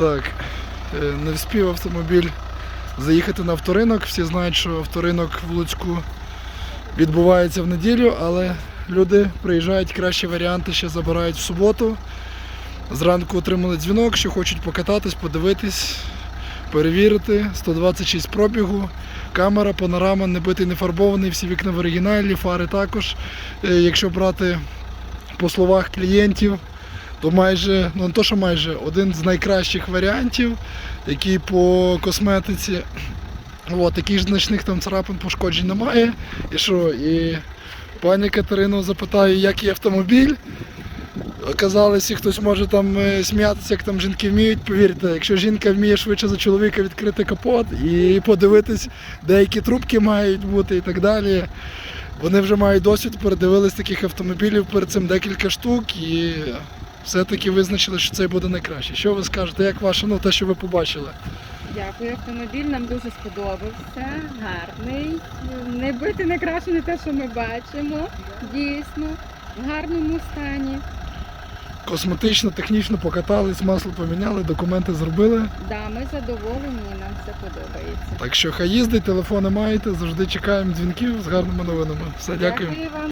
Так, не вспів автомобіль заїхати на авторинок. Всі знають, що авторинок в Луцьку відбувається в неділю, але люди приїжджають кращі варіанти, ще забирають в суботу. Зранку отримали дзвінок, що хочуть покататись, подивитись, перевірити. 126 пробігу, камера, панорама, не битий, не фарбований, всі вікна в оригіналі, фари також. Е, Якщо брати по словах клієнтів, то майже, ну не то, що майже один з найкращих варіантів, який по косметиці. От, таких значних там царапин пошкоджень немає. І що? І пані Катерину запитаю, як є автомобіль. Оказалось, хтось може там е, сміятися, як там жінки вміють. Повірте, якщо жінка вміє швидше за чоловіка відкрити капот і подивитись, деякі трубки мають бути і так далі. Вони вже мають досвід, передивились таких автомобілів перед цим декілька штук і все-таки визначили, що цей буде найкраще. Що ви скажете, як ваше, ну те, що ви побачили? Дякую, автомобіль нам дуже сподобався. Гарний. Не бити не краще не те, що ми бачимо. Дійсно, в гарному стані. Косметично, технічно покатались, масло поміняли, документи зробили. Да, ми задоволені, нам все подобається. Так що хай їздить, телефони маєте, завжди чекаємо дзвінків з гарними новинами. Все, дякую. Дякую вам.